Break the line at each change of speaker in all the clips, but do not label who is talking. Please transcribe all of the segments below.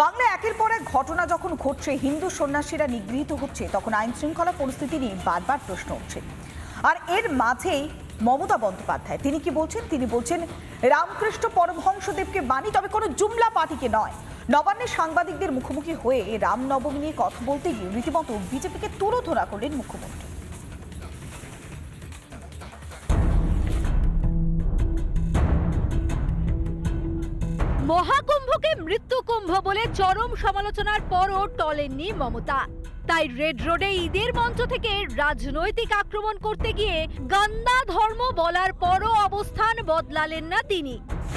বাংলা একের পর এক ঘটনা যখন ঘটছে, হিন্দু সন্ন্যাসীরা নিগৃহীত হচ্ছে, তখন আইন শৃঙ্খলা পরিস্থিতি নিয়ে বারবার প্রশ্ন উঠছে। আর এর মাঝেই মমতা বন্দ্যোপাধ্যায়, তিনি কি বলছেন? তিনি বলছেন, রামকৃষ্ণ পরমহংসদেবকে মানি তবে কোনো জুমলা পার্টিকে নয়। নবান্নের সাংবাদিকদের মুখোমুখি হয়ে রামনবমী নিয়ে কথা বলতে গিয়ে রীতিমতো বিজেপিকে তুলোধরা করলেন মুখ্যমন্ত্রী।
মহাকুম্ভকে মৃত্যুকুম্ভ বলে চরম সমালোচনার পরও টলেননি মমতা। তাই রেড রোডে ঈদের মঞ্চ থেকে রাজনৈতিক আক্রমণ করতে গিয়ে গান্দা ধর্ম বলার পরও অবস্থান বদলালেন না তিনি।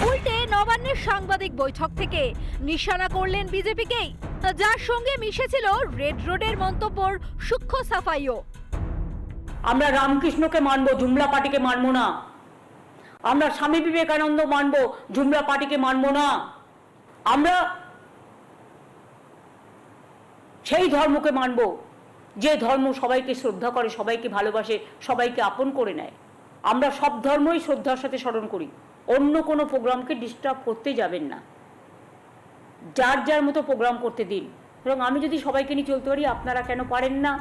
উল্টে নবান্নের সাংবাদিক বৈঠক থেকে নিশানা করলেন বিজেপিকেই যার সঙ্গে মিশেছিল রেড রোডের মন্তব্যর সূক্ষ্ম সাফাইও।
আমরা রামকৃষ্ণকে মানবো, জুমলা পার্টিকে মানবো না। আমরা স্বামী বিবেকানন্দ মানবো, জুমলা পার্টিকে মানবো না। আমরা সেই ধর্মকে মানব, যে ধর্ম সবাইকে শ্রদ্ধা করে, সবাইকে ভালোবাসে, সবাইকে আপন করে নেয়। আমরা সব ধর্মই শ্রদ্ধার সাথে স্মরণ করি। অন্য কোনো প্রোগ্রামকে ডিস্টার্ব করতে যাবেন না। যার যার মতো প্রোগ্রাম করতে দিন। এবং আমি যদি সবাইকে নিয়ে চলতে পারি, আপনারা কেন পারেন না?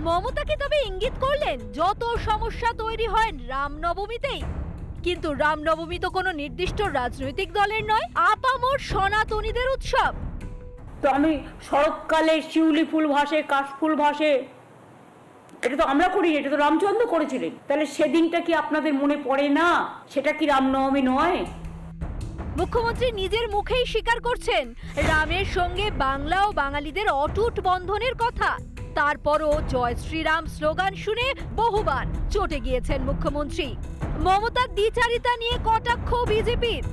মমতাকে তবে ইঙ্গিত করলেন? যত সমস্যা তৈরি হয়, রামনবমীতেই। কিন্তু রামনবমী তো কোনো নির্দিষ্ট রাজনৈতিক দলের নয় আপামর সনাতনীদের উৎসব।
তো আমি শরৎকালে শিউলি ফুল ভাসে কাশফুল ভাসে এটা তো আমরা করি এটা তো রামচন্দ্র করেছিলেন। তাহলে সেদিনটা কি আপনাদের মনে পড়ে না? সেটা কি রামনবমী নয়?
মুখ্যমন্ত্রী নিজের মুখেই স্বীকার করছেন রামের সঙ্গে বাংলা ও বাঙালিদের অটুট বন্ধনের কথা। তারপরও জয় শ্রীরাম স্লোগান শুনে বহুবার চটে গিয়েছেন মুখ্যমন্ত্রী। মমতার দ্বিচারিতা নিয়ে কটাক্ষ বিজেপির?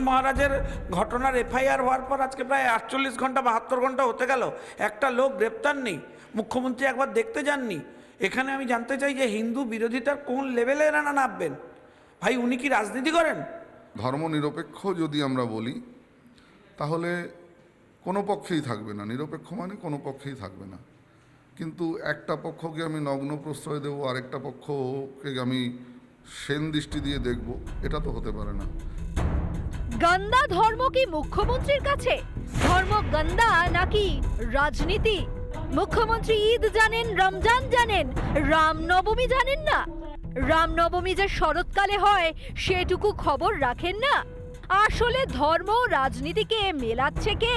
মহারাজের ঘটনার এফআইআর হওয়ার পর আজকে প্রায় আটচল্লিশ ঘণ্টা বাহাত্তর ঘণ্টা হতে গেল। একটা লোক গ্রেপ্তার নেই। মুখ্যমন্ত্রী একবার দেখতে যাননি। এখানে আমি জানতে চাই যে হিন্দু বিরোধিতার কোন লেভেলে এনারা নামবেন? ভাই উনি কি রাজনীতি করেন?
ধর্মনিরপেক্ষ যদি আমরা বলি তাহলে কোনো পক্ষেই থাকবে না, নিরপেক্ষ মানে কোনো পক্ষেই থাকবে না। কিন্তু একটা পক্ষকে আমি নগ্ন প্রশ্রয় দেবো, আরেকটা পক্ষকে আমি সেন দৃষ্টি দিয়ে দেখব, এটা তো হতে পারে না।
গন্দা ধর্ম কি মুখ্যমন্ত্রীর কাছে? ধর্ম গন্দা নাকি রাজনীতি? মুখ্যমন্ত্রী ঈদ জানেন, রমজান জানেন, রামনবমী জানেন না? রামনবমী যে শরৎকালে হয়, সেটুকু খবর রাখেন না? আসলে ধর্ম রাজনীতিকে মেলাচ্ছে কে?